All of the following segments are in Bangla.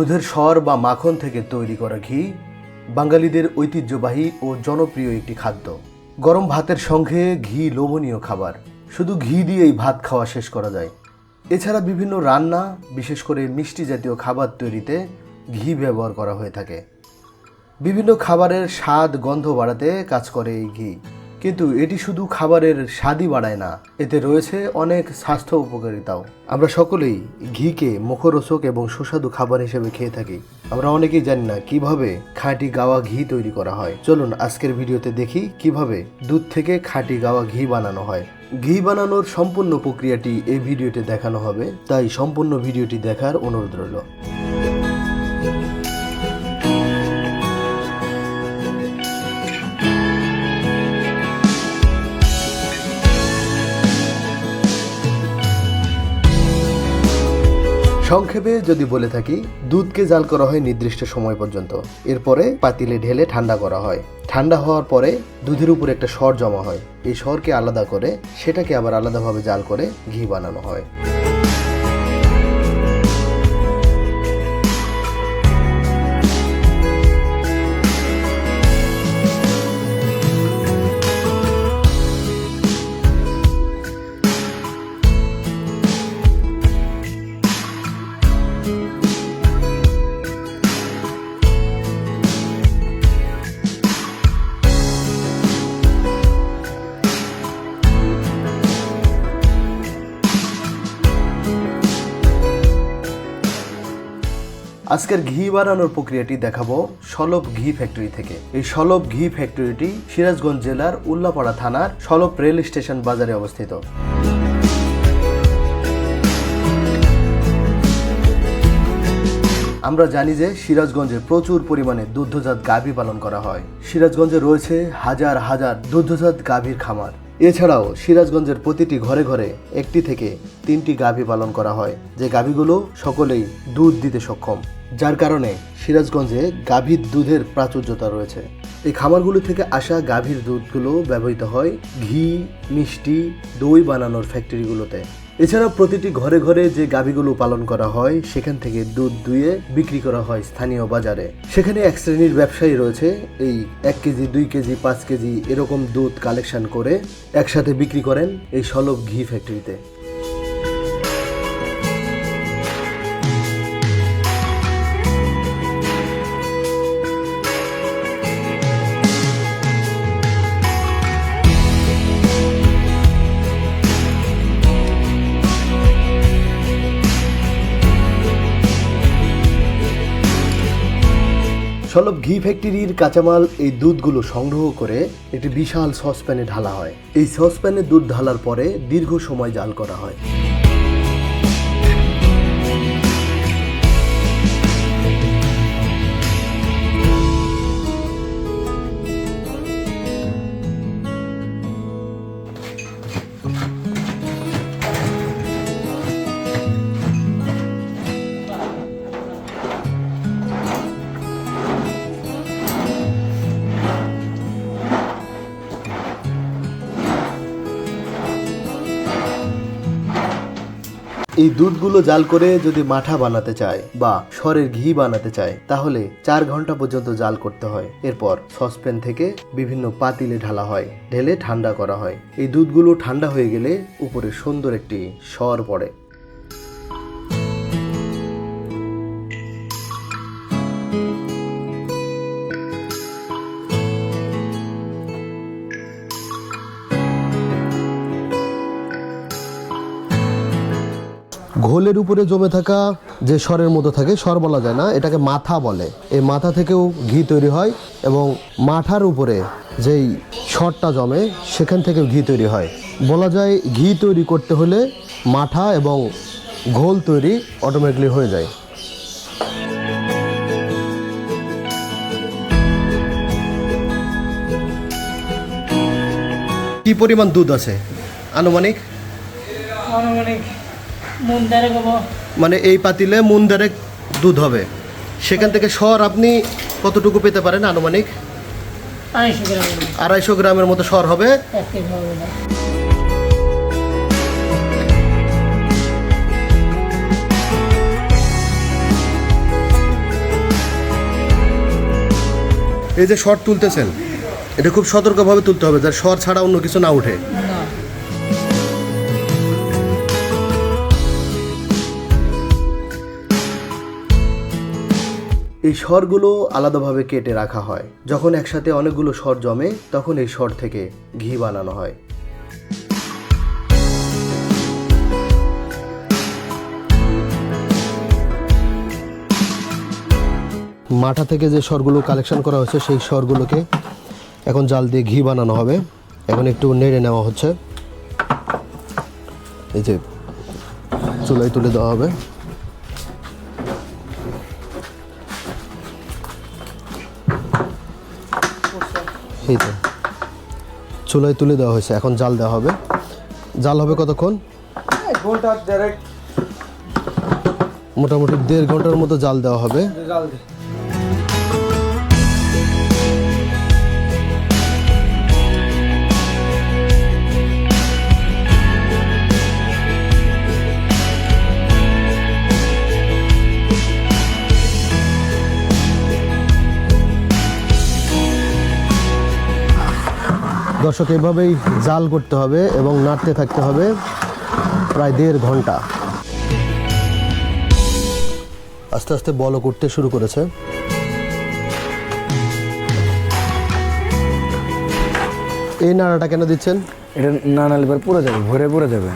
দুধের সর বা মাখন থেকে তৈরি করা ঘি, বাঙালিদের ঐতিহ্যবাহী ও জনপ্রিয় একটি খাদ্য। গরম ভাতের সঙ্গে ঘি লোভনীয় খাবার। শুধু ঘি দিয়েই ভাত খাওয়া শেষ করা যায়। এছাড়া বিভিন্ন রান্না, বিশেষ করে মিষ্টি জাতীয় খাবার তৈরিতে ঘি ব্যবহার করা হয়ে থাকে। বিভিন্ন খাবারের স্বাদ, গন্ধ বাড়াতে কাজ করে এই ঘি। কিন্তু এটি শুধু খাবারের স্বাদই বাড়ায় না, এতে রয়েছে অনেক স্বাস্থ্য উপকারিতাও। আমরা সকলেই ঘিকে মুখরোচক এবং সুস্বাদু খাবার হিসেবে খেয়ে থাকি। আমরা অনেকেই জানি না কীভাবে খাঁটি গাওয়া ঘি তৈরি করা হয়। চলুন আজকের ভিডিওতে দেখি কীভাবে দুধ থেকে খাঁটি গাওয়া ঘি বানানো হয়। ঘি বানানোর সম্পূর্ণ প্রক্রিয়াটি এই ভিডিওতে দেখানো হবে, তাই সম্পূর্ণ ভিডিওটি দেখার অনুরোধ রইল। সংক্ষেপে যদি বলে থাকি, দুধকে জাল করা হয় নির্দিষ্ট সময় পর্যন্ত। এরপরে পাতিলে ঢেলে ঠান্ডা করা হয়। ঠান্ডা হওয়ার পরে দুধের উপর একটা সর জমা হয়। এই সরকে আলাদা করে সেটাকে আবার আলাদাভাবে জাল করে ঘি বানানো হয়। আজকের ঘি বানানোর প্রক্রিয়াটি দেখাবো সলব ঘি ফ্যাক্টরি থেকে। এই সলব ঘি ফ্যাক্টরিটি সিরাজগঞ্জ জেলার উল্লাপাড়া থানার সলব রেল স্টেশন বাজারে অবস্থিত। আমরা জানি যে সিরাজগঞ্জে প্রচুর পরিমাণে দুগ্ধজাত গাভী পালন করা হয়। সিরাজগঞ্জে রয়েছে হাজার হাজার দুগ্ধজাত গাভীর খামার। এছাড়াও সিরাজগঞ্জের প্রতিটি ঘরে ঘরে একটি থেকে তিনটি গাভী পালন করা হয়, যে গাভীগুলো সকলেই দুধ দিতে সক্ষম। যার কারণে সিরাজগঞ্জে গাভীর দুধের প্রাচুর্যতা রয়েছে। এই খামারগুলো থেকে আসা গাভীর দুধগুলো ব্যবহৃত হয় ঘি, মিষ্টি, দই বানানোর ফ্যাক্টরিগুলোতে। এছাড়া প্রতিটি ঘরে ঘরে যে গাভীগুলো পালন করা হয়, সেখান থেকে দুধ দুয়ে বিক্রি করা হয় স্থানীয় বাজারে। সেখানে এক শ্রেণির ব্যবসায়ী রয়েছে, এই এক কেজি, দুই কেজি, পাঁচ কেজি এরকম দুধ কালেকশন করে একসাথে বিক্রি করেন এই সলভ ঘি ফ্যাক্টরিতে। সলব ঘি ফ্যাক্টরির কাঁচামাল এই দুধগুলো সংগ্রহ করে একটি বিশাল সসপ্যানে ঢালা হয়। এই সসপ্যানে দুধ ঢালার পরে দীর্ঘ সময় জাল করা হয়। এই দুধগুলো জাল করে যদি মাঠা বানাতে চায় বা সরের ঘি বানাতে চায়, তাহলে চার ঘণ্টা পর্যন্ত জাল করতে হয়। এরপর সসপ্যান থেকে বিভিন্ন পাতিলে ঢালা হয়, ঢেলে ঠান্ডা করা হয়। এই দুধগুলো ঠান্ডা হয়ে গেলে উপরে সুন্দর একটি সর পড়ে। ঘোলের উপরে জমে থাকা যে স্বরের মতো থাকে, স্বর বলা যায় না, এটাকে মাথা বলে। এই মাথা থেকেও ঘি তৈরি হয় এবং মাথার উপরে যেই স্বরটা জমে, সেখান থেকেও ঘি তৈরি হয়। বলা যায় ঘি তৈরি করতে হলে মাথা এবং ঘোল তৈরি অটোমেটিকলি হয়ে যায়। কি পরিমাণ দুধ আছে? আনুমানিক? আনুমানিক মানে এই পাতিলে মুন দেরেক দুধ হবে। সেখান থেকে সর আপনি কতটুকু পেতে পারেন আনুমানিক? আড়াইশো গ্রামের মতো সর হবে। এই যে শর তুলতেছেন এটা খুব সতর্কভাবে তুলতে হবে যার শর ছাড়া অন্য কিছু না উঠে। এই স্বরগুলো আলাদাভাবে কেটে রাখা হয়। যখন একসাথে অনেকগুলো স্বর জমে, তখন এই স্বর থেকে ঘি বানানো হয়। মাঠা থেকে যে স্বরগুলো কালেকশন করা হয়েছে, সেই স্বরগুলোকে এখন জাল দিয়ে ঘি বানানো হবে। এখন একটু নেড়ে নেওয়া হচ্ছে। এই যে চুলাই তুলে দেওয়া হবে। এই তো। চুলায় তুলে দেওয়া হয়েছে এখন জাল দেওয়া হবে। জাল হবে কতক্ষণ? মোটামুটি দেড় ঘণ্টার মতো জাল দেওয়া হবে। জাল দর্শক এভাবেই জাল করতে হবে এবং নাড়তে থাকতে হবে প্রায় দেড় ঘণ্টা। আস্তে আস্তে বল করতে শুরু করেছে। এই নাড়াটা কেন দিচ্ছেন? এটা না নালে এবার পুরো যাবে ভরে পুরো যাবে।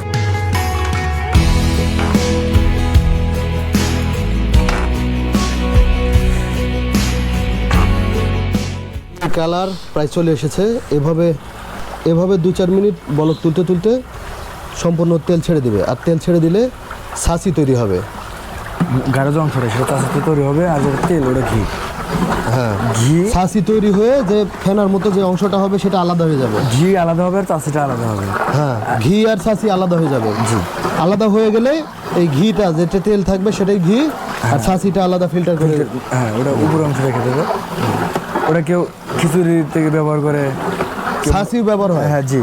কালার প্রায় চলে এসেছে। এভাবে এভাবে দু চার মিনিট বলক তুলতে তুলতে সম্পূর্ণ তেল ছেড়ে দিবে। আর তেল ছেড়ে দিলে ছাঁচি তৈরি হবে। গাঢ় যে অংশটা সেটা তার তৈরি হবে আর যেটা তেল ওটা ঘি। হ্যাঁ। ঘি? ছাঁচি তৈরি হয়ে যে ফেনার মতো যে অংশটা হবে সেটা আলাদা হয়ে যাবে। ঘি আলাদা হবে আর চাষিটা আলাদা হবে। হ্যাঁ ঘি আর ছাঁচি আলাদা হয়ে যাবে। জি। আলাদা হয়ে গেলে এই ঘিটা যেটা তেল থাকবে সেটাই ঘি আর ছাঁচিটা আলাদা ফিল্টার করে হ্যাঁ ওটা উপর অংশ রেখে দেবে। ওটা কেউ খিচুড়ি থেকে ব্যবহার করে ছাঁচি ব্যবহার হয়? হ্যাঁ জি।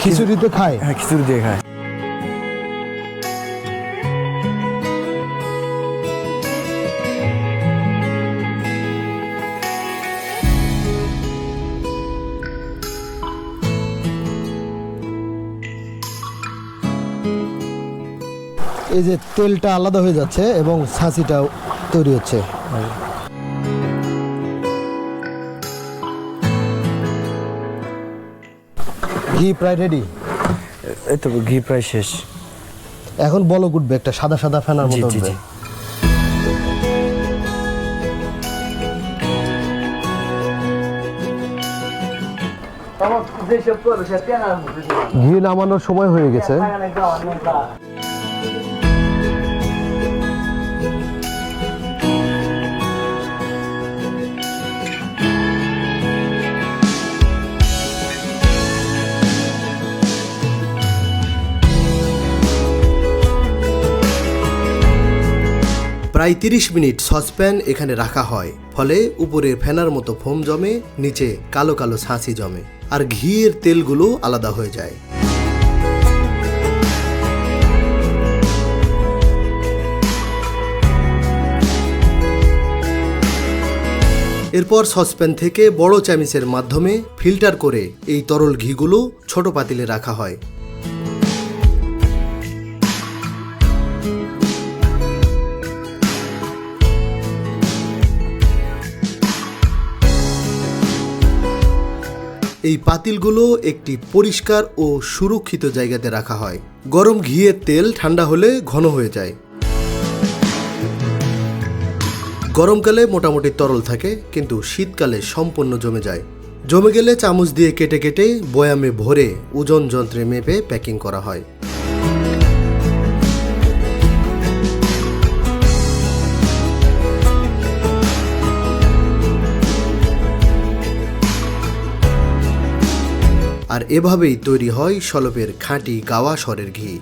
খিচুড়িতে খায়? হ্যাঁ খিচুড়ি দিয়ে খায়। এই যে তেলটা আলাদা হয়ে যাচ্ছে এবং ছাঁচিটাও তৈরি হচ্ছে। ঘি প্রায় রেডি এই তো ঘি প্রায় শেষ। এখন বলো উঠবে একটা সাদা সাদা ফেনার মতো জি উঠবে। জি। ঘি নামানোর সময় হয়ে গেছে। প্রায় তিরিশ মিনিট সসপ্যান এখানে রাখা হয়, ফলে উপরে ফেনার মতো ফোম জমে, নিচে কালো কালো ছাঁচি জমে, আর ঘিয়ের তেলগুলো আলাদা হয়ে যায়। এরপর সসপ্যান থেকে বড় চামিচের মাধ্যমে ফিল্টার করে এই তরল ঘিগুলো ছোট পাতিলে রাখা হয়। এই পাতিলগুলো একটি পরিষ্কার ও সুরক্ষিত জায়গাতে রাখা হয়। গরম ঘিয়ের তেল ঠান্ডা হলে ঘন হয়ে যায়। গরমকালে মোটামুটি তরল থাকে, কিন্তু শীতকালে সম্পূর্ণ জমে যায়। জমে গেলে চামচ দিয়ে কেটে কেটে বয়ামে ভরে ওজন যন্ত্রে মেপে প্যাকিং করা হয়। আর এভাবেই তৈরি হয় সলপের খাঁটি গাওয়া স্বরের ঘি।